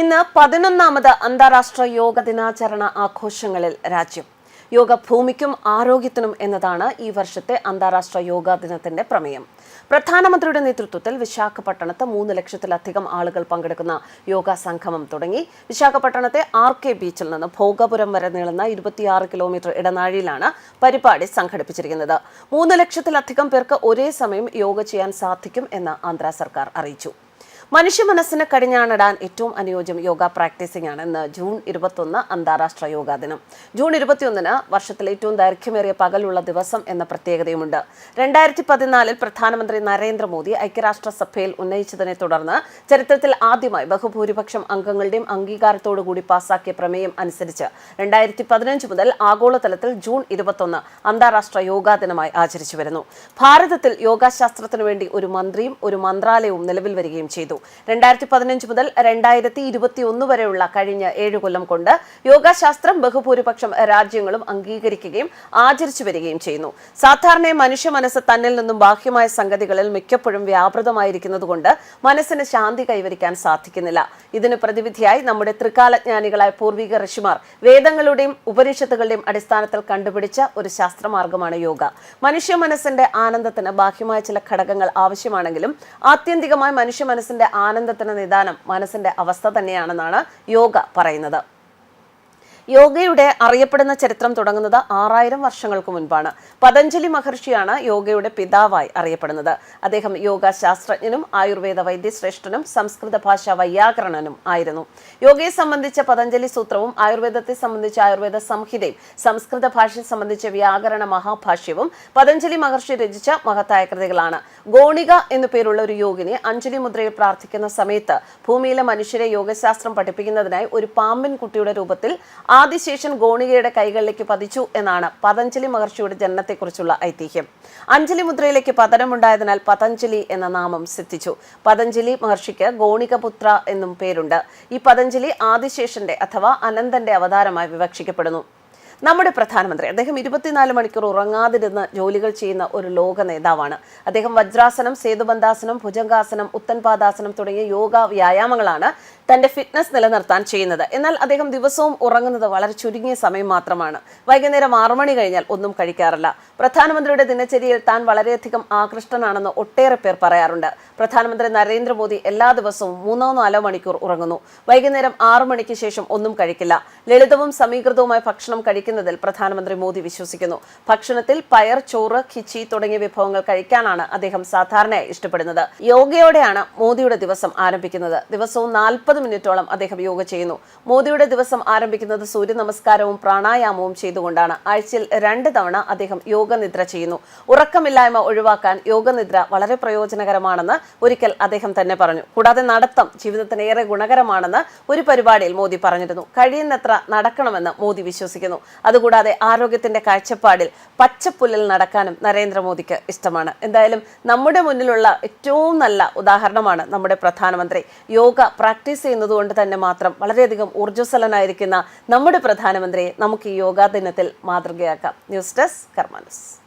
ഇന്ന് പതിനൊന്നാമത് അന്താരാഷ്ട്ര യോഗ ദിനാചരണ ആഘോഷങ്ങളിൽ രാജ്യം. യോഗ ഭൂമിക്കും ആരോഗ്യത്തിനും എന്നതാണ് ഈ വർഷത്തെ അന്താരാഷ്ട്ര യോഗാ ദിനത്തിന്റെ പ്രമേയം. പ്രധാനമന്ത്രിയുടെ നേതൃത്വത്തിൽ വിശാഖപട്ടണത്ത് മൂന്ന് ലക്ഷത്തിലധികം ആളുകൾ പങ്കെടുക്കുന്ന യോഗ സംഗമം തുടങ്ങി. വിശാഖപട്ടണത്തെ ആർ കെ ബീച്ചിൽ നിന്ന് ഭോഗപുരം വരെ നീളുന്ന ഇരുപത്തിയാറ് കിലോമീറ്റർ ഇടനാഴിയിലാണ് പരിപാടി സംഘടിപ്പിച്ചിരിക്കുന്നത്. മൂന്ന് ലക്ഷത്തിലധികം പേർക്ക് ഒരേ സമയം യോഗ ചെയ്യാൻ സാധിക്കും എന്ന് ആന്ധ്ര സർക്കാർ അറിയിച്ചു. മനുഷ്യ മനസ്സിന് കടിഞ്ഞാണിടാൻ ഏറ്റവും അനുയോജ്യം യോഗ പ്രാക്ടീസിംഗ് ആണ് ഇന്ന് ജൂൺ ഇരുപത്തൊന്ന് അന്താരാഷ്ട്ര യോഗാ ദിനം. ജൂൺ ഇരുപത്തിയൊന്നിന് വർഷത്തിലെ ഏറ്റവും ദൈർഘ്യമേറിയ പകലുള്ള ദിവസം എന്ന പ്രത്യേകതയുമുണ്ട്. രണ്ടായിരത്തി പതിനാലിൽ പ്രധാനമന്ത്രി നരേന്ദ്രമോദി ഐക്യരാഷ്ട്രസഭയിൽ ഉന്നയിച്ചതിനെ തുടർന്ന് ചരിത്രത്തിൽ ആദ്യമായി ബഹുഭൂരിപക്ഷം അംഗങ്ങളുടെയും അംഗീകാരത്തോടുകൂടി പാസാക്കിയ പ്രമേയം അനുസരിച്ച് രണ്ടായിരത്തി പതിനഞ്ച് മുതൽ ആഗോളതലത്തിൽ ജൂൺ ഇരുപത്തൊന്ന് അന്താരാഷ്ട്ര യോഗാ ദിനമായി ആചരിച്ചു വരുന്നു. ഭാരതത്തിൽ യോഗാശാസ്ത്രത്തിനു വേണ്ടി ഒരു മന്ത്രിയും ഒരു മന്ത്രാലയവും നിലവിൽ വരികയും ചെയ്തു. രണ്ടായിരത്തി പതിനഞ്ച് മുതൽ രണ്ടായിരത്തി ഇരുപത്തി ഒന്ന് വരെയുള്ള കഴിഞ്ഞ ഏഴു കൊല്ലം കൊണ്ട് യോഗശാസ്ത്രം ബഹുഭൂരിപക്ഷം രാജ്യങ്ങളും അംഗീകരിക്കുകയും ആചരിച്ചു വരികയും ചെയ്യുന്നു. സാധാരണ മനുഷ്യ മനസ്സ് തന്നിൽ നിന്നും ബാഹ്യമായ സംഗതികളിൽ മിക്കപ്പോഴും വ്യാപൃതമായിരിക്കുന്നതുകൊണ്ട് മനസ്സിന് ശാന്തി കൈവരിക്കാൻ സാധിക്കുന്നില്ല. ഇതിന് പ്രതിവിധിയായി നമ്മുടെ ത്രികാലജ്ഞാനികളായ പൂർവിക ഋഷിമാർ വേദങ്ങളുടെയും ഉപനിഷത്തുകളുടെയും അടിസ്ഥാനത്തിൽ കണ്ടുപിടിച്ച ഒരു ശാസ്ത്രമാർഗമാണ് യോഗ. മനുഷ്യ മനസ്സിന്റെ ആനന്ദത്തിന് ബാഹ്യമായ ചില ഘടകങ്ങൾ ആവശ്യമാണെങ്കിലും ആത്യന്തികമായി മനുഷ്യ മനസ്സിന്റെ ആനന്ദത്തിന് നിദാനം മനസ്സിന്റെ അവസ്ഥ തന്നെയാണെന്നാണ് യോഗ പറയുന്നത്. യോഗയുടെ അറിയപ്പെടുന്ന ചരിത്രം തുടങ്ങുന്നത് ആറായിരം വർഷങ്ങൾക്ക് മുൻപാണ്. പതഞ്ജലി മഹർഷിയാണ് യോഗയുടെ പിതാവായി അറിയപ്പെടുന്നത്. അദ്ദേഹം യോഗ ശാസ്ത്രജ്ഞനും ആയുർവേദ വൈദ്യശ്രേഷ്ഠനും സംസ്കൃത ഭാഷാ വൈയാകരണനും ആയിരുന്നു. യോഗയെ സംബന്ധിച്ച പതഞ്ജലി സൂത്രവും ആയുർവേദത്തെ സംബന്ധിച്ച ആയുർവേദ സംഹിതയും സംസ്കൃത ഭാഷയെ സംബന്ധിച്ച വ്യാകരണ മഹാഭാഷ്യവും പതഞ്ജലി മഹർഷി രചിച്ച മഹത്തായ കൃതികളാണ്. ഗോണിക എന്നു പേരുള്ള ഒരു യോഗിനെ അഞ്ജലി മുദ്രയിൽ പ്രാർത്ഥിക്കുന്ന സമയത്ത് ഭൂമിയിലെ മനുഷ്യരെ യോഗശാസ്ത്രം പഠിപ്പിക്കുന്നതിനായി ഒരു പാമ്പൻ കുട്ടിയുടെ രൂപത്തിൽ ആദിശേഷൻ ഗോണികയുടെ കൈകളിലേക്ക് പതിച്ചു എന്നാണ് പതഞ്ജലി മഹർഷിയുടെ ജനനത്തെക്കുറിച്ചുള്ള ഐതിഹ്യം. അഞ്ജലി മുദ്രയിലേക്ക് പതനമുണ്ടായതിനാൽ പതഞ്ജലി എന്ന നാമം സിദ്ധിച്ചു. പതഞ്ജലി മഹർഷിക്ക് ഗോണികപുത്ര എന്നും പേരുണ്ട്. ഈ പതഞ്ജലി ആദിശേഷന്റെ അഥവാ അനന്തന്റെ അവതാരമായി വിവക്ഷിക്കപ്പെടുന്നു. നമ്മുടെ പ്രധാനമന്ത്രി അദ്ദേഹം ഇരുപത്തിനാല് മണിക്കൂർ ഉറങ്ങാതിരുന്ന് ജോലികൾ ചെയ്യുന്ന ഒരു ലോക നേതാവാണ്. അദ്ദേഹം വജ്രാസനം സേതുബന്ധാസനം ഭുജംഗാസനം ഉത്തൻപാദാസനം തുടങ്ങിയ യോഗ വ്യായാമങ്ങളാണ് തന്റെ ഫിറ്റ്നസ് നിലനിർത്താൻ ചെയ്യുന്നത്. എന്നാൽ അദ്ദേഹം ദിവസവും ഉറങ്ങുന്നത് വളരെ ചുരുങ്ങിയ സമയം മാത്രമാണ്. വൈകുന്നേരം ആറു മണി കഴിഞ്ഞാൽ ഒന്നും കഴിക്കാറില്ല. പ്രധാനമന്ത്രിയുടെ ദിനചര്യയിൽ താൻ വളരെയധികം ആകൃഷ്ടനാണെന്ന് ഒട്ടേറെ പേർ പറയാറുണ്ട്. പ്രധാനമന്ത്രി നരേന്ദ്രമോദി എല്ലാ ദിവസവും മൂന്നോ നാലോ മണിക്കൂർ ഉറങ്ങുന്നു. വൈകുന്നേരം ആറു മണിക്ക് ശേഷം ഒന്നും കഴിക്കില്ല. ലളിതവും സമീകൃതവുമായ ഭക്ഷണം കഴിക്കുന്നതിൽ പ്രധാനമന്ത്രി മോദി വിശ്വസിക്കുന്നു. ഭക്ഷണത്തിൽ പയർ ചോറ് ഖിച്ചി തുടങ്ങിയ വിഭവങ്ങൾ കഴിക്കാനാണ് അദ്ദേഹം സാധാരണയായി ഇഷ്ടപ്പെടുന്നത്. യോഗയോടെയാണ് മോദിയുടെ ദിവസം ആരംഭിക്കുന്നത്. ദിവസവും നാൽപ്പത് മിനിറ്റോളം അദ്ദേഹം യോഗ ചെയ്യുന്നു. മോദിയുടെ ദിവസം ആരംഭിക്കുന്നത് സൂര്യ നമസ്കാരവും പ്രാണായാമവും ചെയ്തുകൊണ്ടാണ്. ആഴ്ചയിൽ രണ്ട് തവണ അദ്ദേഹം യോഗനിദ്ര ചെയ്യുന്നു. ഉറക്കമില്ലായ്മ ഒഴിവാക്കാൻ യോഗനിദ്ര വളരെ പ്രയോജനകരമാണെന്ന് ഒരിക്കൽ അദ്ദേഹം തന്നെ പറഞ്ഞു. കൂടാതെ നടത്തം ജീവിതത്തിന് ഏറെ ഗുണകരമാണെന്ന് ഒരു പരിപാടിയിൽ മോദി പറഞ്ഞിരുന്നു. കഴിയുന്നത്ര നടക്കണമെന്ന് മോദി വിശ്വസിക്കുന്നു. അതുകൂടാതെ ആരോഗ്യത്തിന്റെ കാഴ്ചപ്പാടിൽ പച്ചപ്പുല്ലിൽ നടക്കാനും നരേന്ദ്രമോദിക്ക് ഇഷ്ടമാണ്. എന്തായാലും നമ്മുടെ മുന്നിലുള്ള ഏറ്റവും നല്ല ഉദാഹരണമാണ് നമ്മുടെ പ്രധാനമന്ത്രി. യോഗ പ്രാക്ടീസ് ചെയ്യുന്നതുകൊണ്ട് തന്നെ മാത്രം വളരെയധികം ഊർജസ്വലനായിരിക്കുന്ന നമ്മുടെ പ്രധാനമന്ത്രിയെ നമുക്ക് ഈ യോഗാ ദിനത്തിൽ മാതൃകയാക്കാം. ന്യൂസ് ഡെസ്ക് കർമാനസ്. paz.